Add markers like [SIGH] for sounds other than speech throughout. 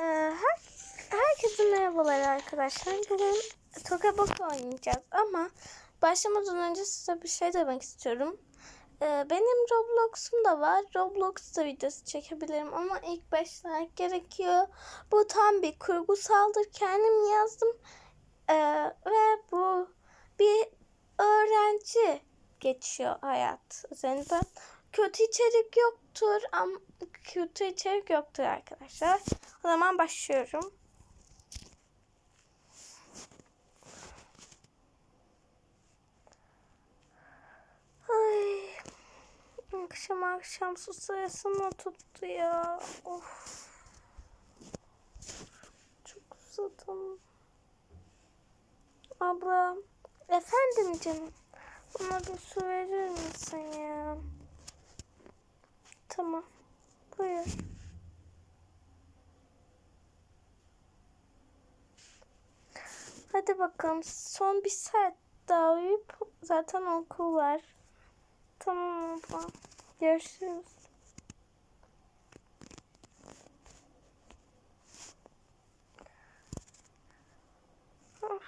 Ee, her, herkese merhabalar arkadaşlar. Bugün Toka Boka oynayacağız ama başlamadan önce size bir şey demek istiyorum. Ee, benim Roblox'um da var. Roblox'ta videosu çekebilirim ama ilk 5 like gerekiyor. Bu tam bir kurgusaldır. Kendim yazdım. Ee, ve bu bir öğrenci geçiyor hayat üzerinde. Kötü içerik yoktur ama kötü içerik yoktur arkadaşlar. O zaman başlıyorum. Ay, akşam akşam su sayısını tuttu ya. Of. Çok susadım. Abla. Efendim canım. Bana bir su verir misin ya? Tamam. Buyur. Hadi bakalım. Son bir saat daha uyuyup zaten okul var. Tamam abla. Görüşürüz. Of,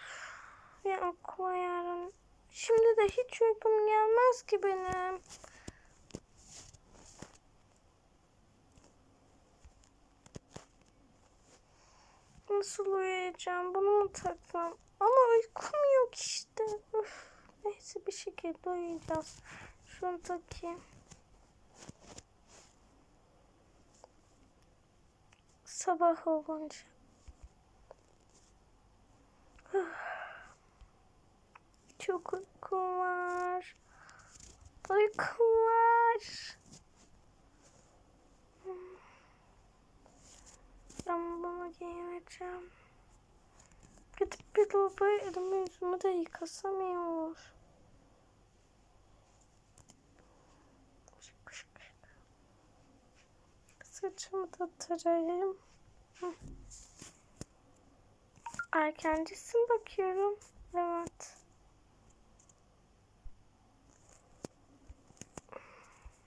ya okula yarın. Şimdi de hiç uykum gelmez ki benim. Nasıl uyuyacağım? Bunu mu taksam? Ama uykum yok işte. Üf. Neyse bir şekilde uyuyacağız. Şunu takayım. Sabah olunca. Çok uykum var. Uykum var. Bunu giyineceğim. Gidip bir lavaboya elimi yüzümü de yıkasam iyi olur. Saçımı da tarayayım. Erkencisin bakıyorum. Evet.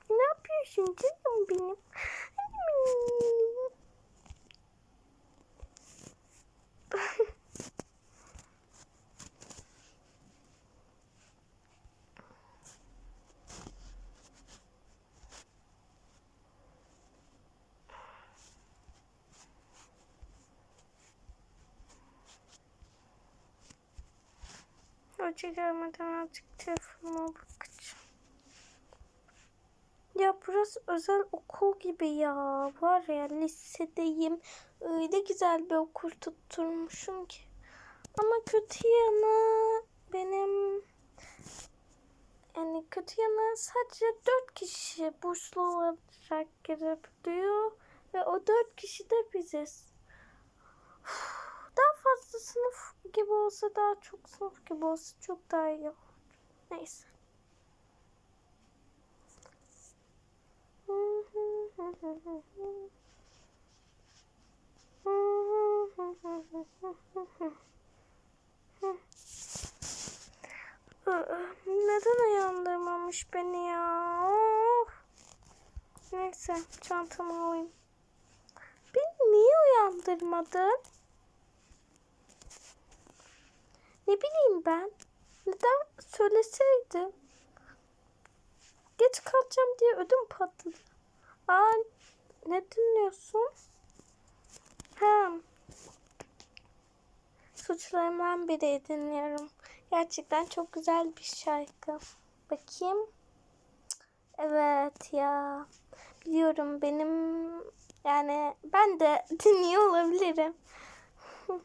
Ne yapıyorsun canım benim? Hoca gelmeden azıcık telefonuma bakacağım. Ya burası özel okul gibi ya. Var ya lisedeyim. Öyle güzel bir okul tutturmuşum ki. Ama kötü yanı benim yani kötü yanı sadece dört kişi burslu olarak girebiliyor. Ve o dört kişi de biziz. Gibi olsa daha çok sınıf gibi olsa çok daha iyi olur. Neyse. Neden uyandırmamış beni ya? Of. Neyse çantamı alayım. Beni niye uyandırmadın? Ne bileyim ben. Neden söyleseydim? Geç kalacağım diye ödüm patladı. Aa ne dinliyorsun? Hem suçlarımdan biri dinliyorum. Gerçekten çok güzel bir şarkı. Bakayım. Evet ya. Biliyorum benim yani ben de [LAUGHS] dinliyor olabilirim. [LAUGHS]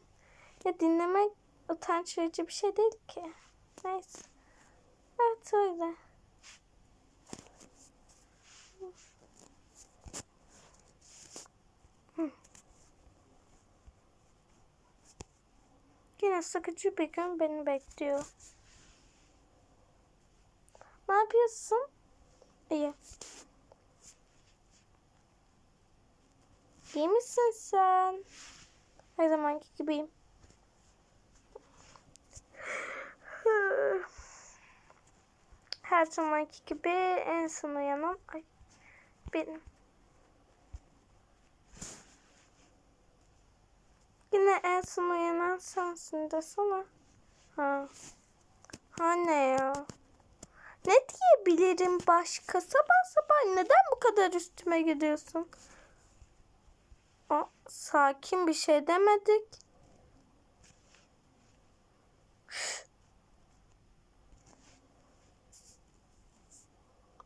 ya dinlemek utanç verici bir şey değil ki. Neyse. Evet öyle. Yine sıkıcı bir gün beni bekliyor. Ne yapıyorsun? İyi. İyi misin sen? Her zamanki gibiyim. Her zamanki gibi en son uyanan ay, benim. en son uyanan sensin desene. Ha. Ha ne ya? Ne diyebilirim başka? Sabah sabah neden bu kadar üstüme gidiyorsun? Aa, sakin bir şey demedik.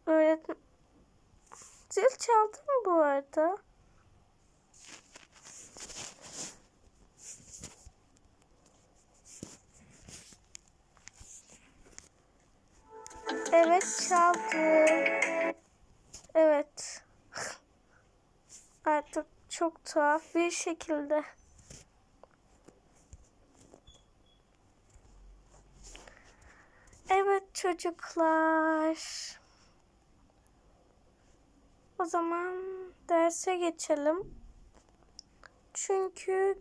Öğretmen... Zil çaldı mı bu arada? Evet çaldı. Evet. Artık çok tuhaf bir şekilde. Evet çocuklar. O zaman derse geçelim. Çünkü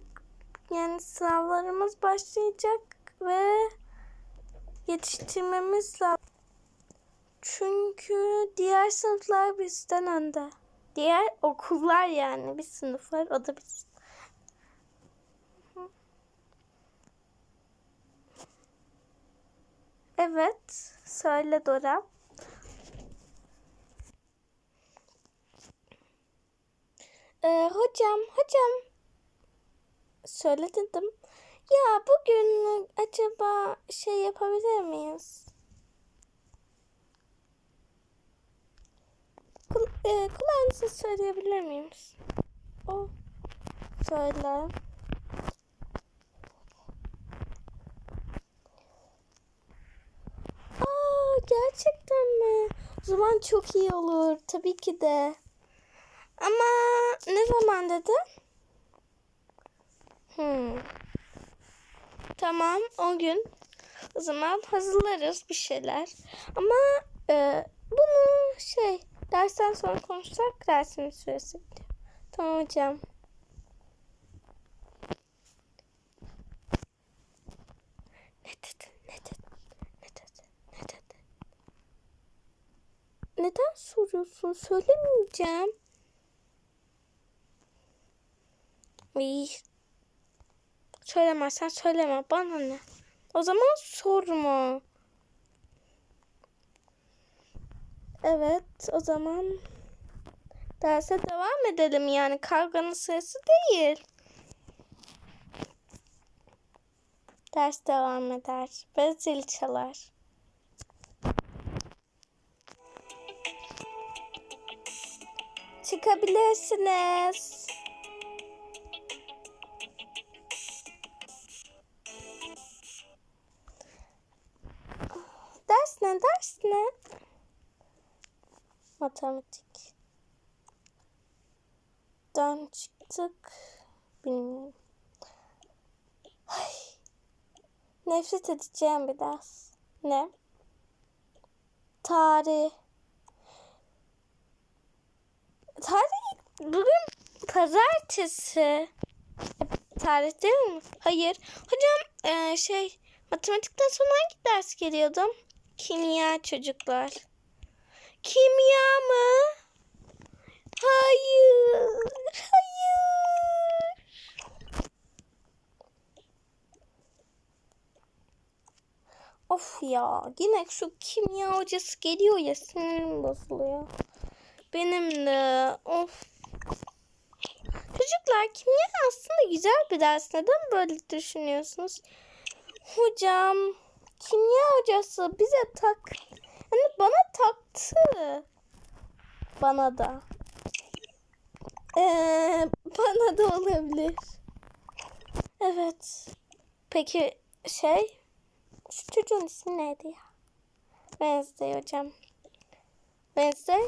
yani sınavlarımız başlayacak ve yetiştirmemiz lazım. Çünkü diğer sınıflar bizden önde. Diğer okullar yani bir sınıf var o da biz. Evet, söyle Dora. Ee, hocam, hocam. Söyle dedim. Ya bugün acaba şey yapabilir miyiz? Kul e, kulağınızı söyleyebilir miyim? O. Söyle. Aa, gerçekten mi? O zaman çok iyi olur. Tabii ki de. Ama ne zaman dedi? Hmm. Tamam o gün. O zaman hazırlarız bir şeyler. Ama e, bunu şey dersten sonra konuşsak dersin süresi bitiyor. Tamam hocam. Ne dedi? Ne dedi? Ne dedi? Ne dedi? Neden soruyorsun? Söylemeyeceğim. İyi. Söylemezsen söyleme. Bana ne? O zaman sorma. Evet, o zaman derse devam edelim yani kavganın sırası değil. Ders devam eder ve zil çalar. Çıkabilirsiniz. Ne? Ders ne? Matematik. Dan çıktık. Bilmiyorum. Ay. Nefret edeceğim bir ders. Ne? Tarih. Tarih bugün pazartesi. Tarih değil mi? Hayır. Hocam e, şey matematikten sonra hangi ders geliyordum? Kimya çocuklar. Kimya mı? Hayır. Hayır. Of ya. Yine şu kimya hocası geliyor ya sinirim bozuluyor. Benim de. Of. Çocuklar kimya aslında güzel bir ders. Neden böyle düşünüyorsunuz? Hocam kimya hocası bize tak hani bana taktı. Bana da. Ee, [LAUGHS] bana da olabilir. Evet. Peki şey şu çocuğun ismi neydi ya? Wednesday hocam. Wednesday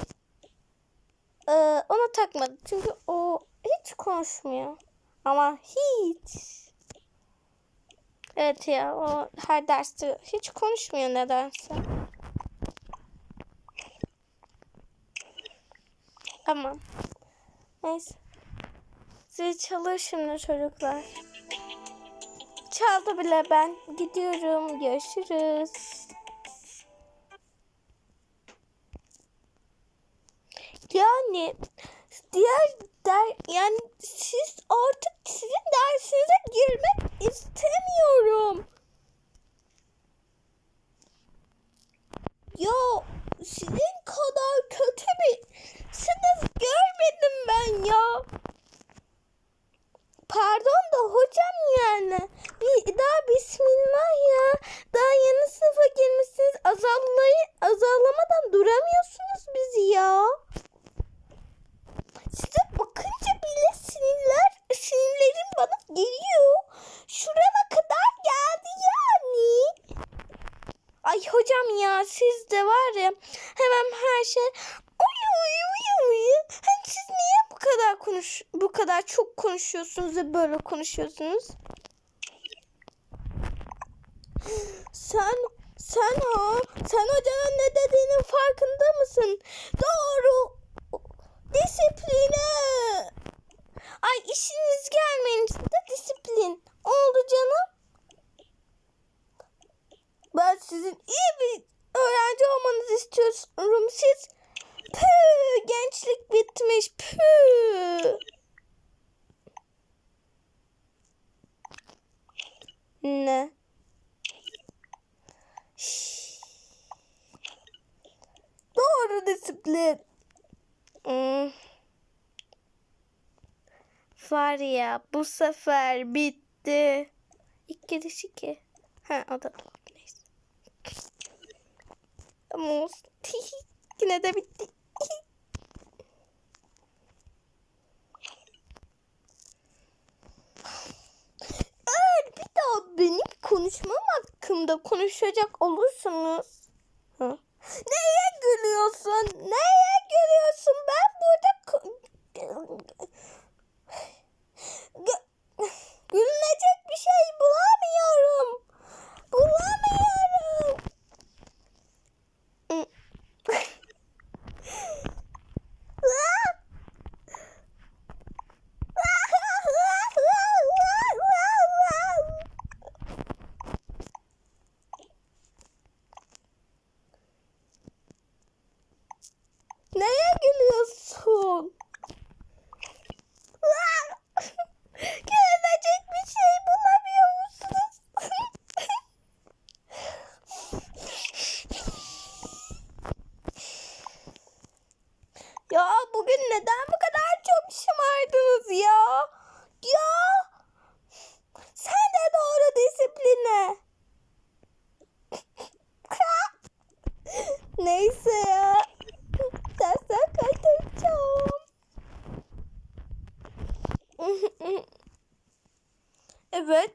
ee, ona takmadı. Çünkü o hiç konuşmuyor. Ama hiç. Evet ya o her derste hiç konuşmuyor nedense. Tamam. Neyse. Zil çalır şimdi çocuklar. Çaldı bile ben. Gidiyorum. Görüşürüz. Yani diğer der yani siz artık sizin dersinize girme istemiyorum. Ya sizin kadar kötü bir sınıf görmedim ben ya. Pardon da hocam yani. Bir, daha bismillah ya. Daha yeni sınıfa girmişsiniz. Azalmayı, azalamadan duramıyorsunuz bizi ya. Çok konuşuyorsunuz ve böyle konuşuyorsunuz? Sen sen ha sen hocanın ne dediğinin farkında mısın? Doğru disipline. Ay işiniz gelmeyince de disiplin. Oldu canım. Ben sizin iyi bir öğrenci olmanızı istiyorum. Siz püh, gençlik bitmiş. Püh. Ne? Şşş. Doğru disiplin. Hmm. Var ya bu sefer bitti. İlk gidiş iki. Ha o da. Neyse. Ama olsun. [LAUGHS] Yine de bitti. Eğer bir daha benim konuşmam hakkında konuşacak olursanız Ha? Neye gülüyorsun? Neye gülüyorsun? Ben burada Gü- [SIGHS] gülünecek bir şey. Bulamıyorum. Neye gülüyorsun? Gelecek bir şey bulamıyor musunuz? ya bugün neden bu kadar çok şımardınız ya? Ya sen de doğru disipline. Neyse ya. Dersten kaytaracağım. evet.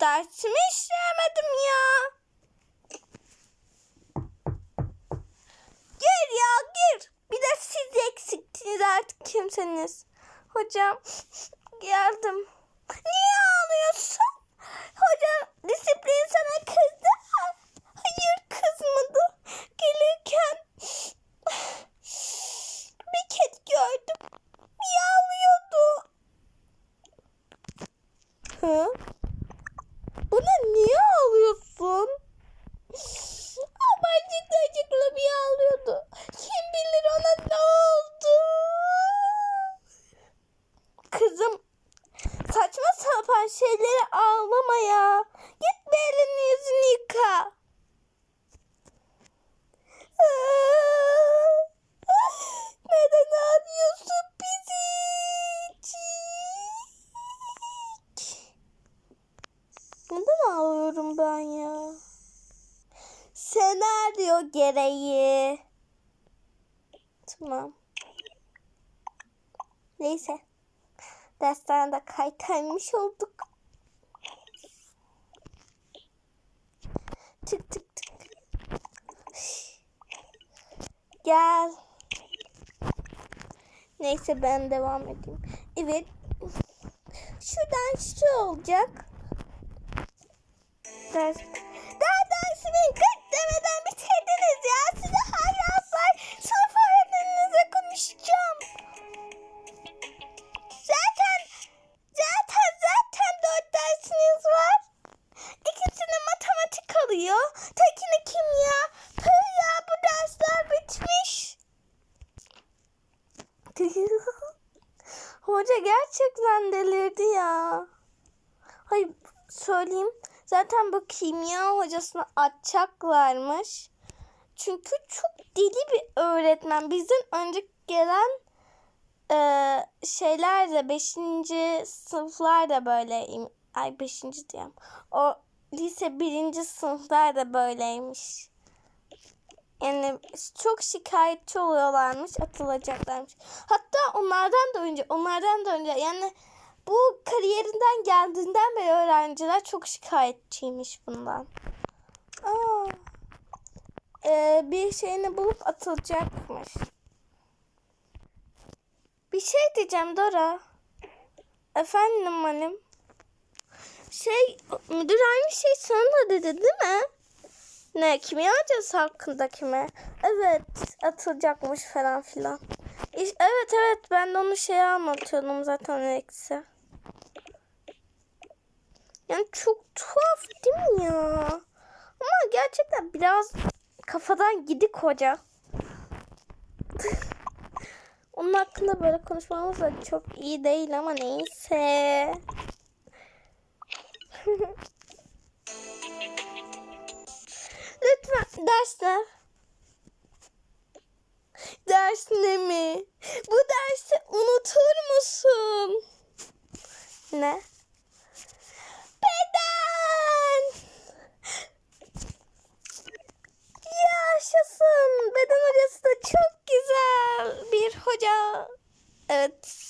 Dersimi işleyemedim ya. Gir ya gir. Bir de siz eksiktiniz artık kimseniz. Hocam geldim. Niye ağlıyorsun? Hocam disiplin sana kızdı. Hayır kızmadı. Gelirken bir kez gördüm. Miyavlıyordu. Hı? Buna niye ağlıyorsun? Amacıklı acıklı bir ağlıyordu. Kim bilir ona ne oldu? Kızım saçma sapan şeyleri ağlama ya. Git bir elini yüzünü yıka. [LAUGHS] Neden ağlıyorsun pisicik? Neden ağlıyorum ben ya? Senaryo gereği. Tamam. Neyse. Dersten de kaytarmış olduk. Tık tık tık. Gel. Neyse ben devam edeyim. Evet. Şuradan şu olacak. Ders. Daha dersimin alıyor. Tekini kimya. Pıh ya bu dersler bitmiş. [LAUGHS] Hoca gerçekten delirdi ya. Hayır söyleyeyim. Zaten bu kimya hocasını atacaklarmış. Çünkü çok deli bir öğretmen. Bizden önce gelen e, şeyler de 5. sınıflar da böyle ay 5. diyeyim. O lise 1. sınıflar da böyleymiş. Yani çok şikayetçi oluyorlarmış, atılacaklarmış. Hatta onlardan da önce, onlardan da önce yani bu kariyerinden geldiğinden beri öğrenciler çok şikayetçiymiş bundan. Aa. e, bir şeyini bulup atılacakmış. Bir şey diyeceğim Dora. Efendim manim. Şey müdür aynı şey sana da dedi değil mi? Ne kimya hocası hakkındaki mi? Evet atılacakmış falan filan. Evet evet ben de onu şeye anlatıyordum zaten eksi. Yani çok tuhaf değil mi ya? Ama gerçekten biraz kafadan gidik hoca. [LAUGHS] Onun hakkında böyle konuşmamız da çok iyi değil ama neyse. Lütfen dersler. Ders ne mi? Bu dersi unutur musun? Ne? Beden! Yaşasın. Beden hocası da çok güzel bir hoca. Evet.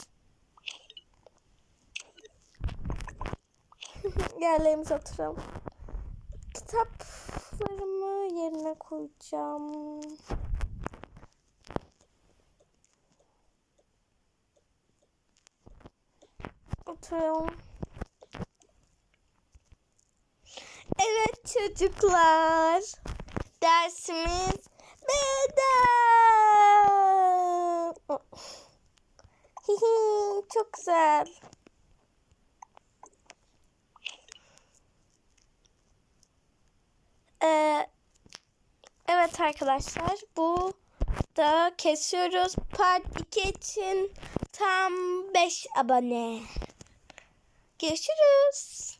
[LAUGHS] Yerlerimize oturalım. Kitaplarımı yerine koyacağım. Oturalım. Evet çocuklar. Dersimiz beden. [LAUGHS] Hihi, Çok güzel. Ee, evet arkadaşlar bu da kesiyoruz. Part 2 için tam 5 abone. Görüşürüz.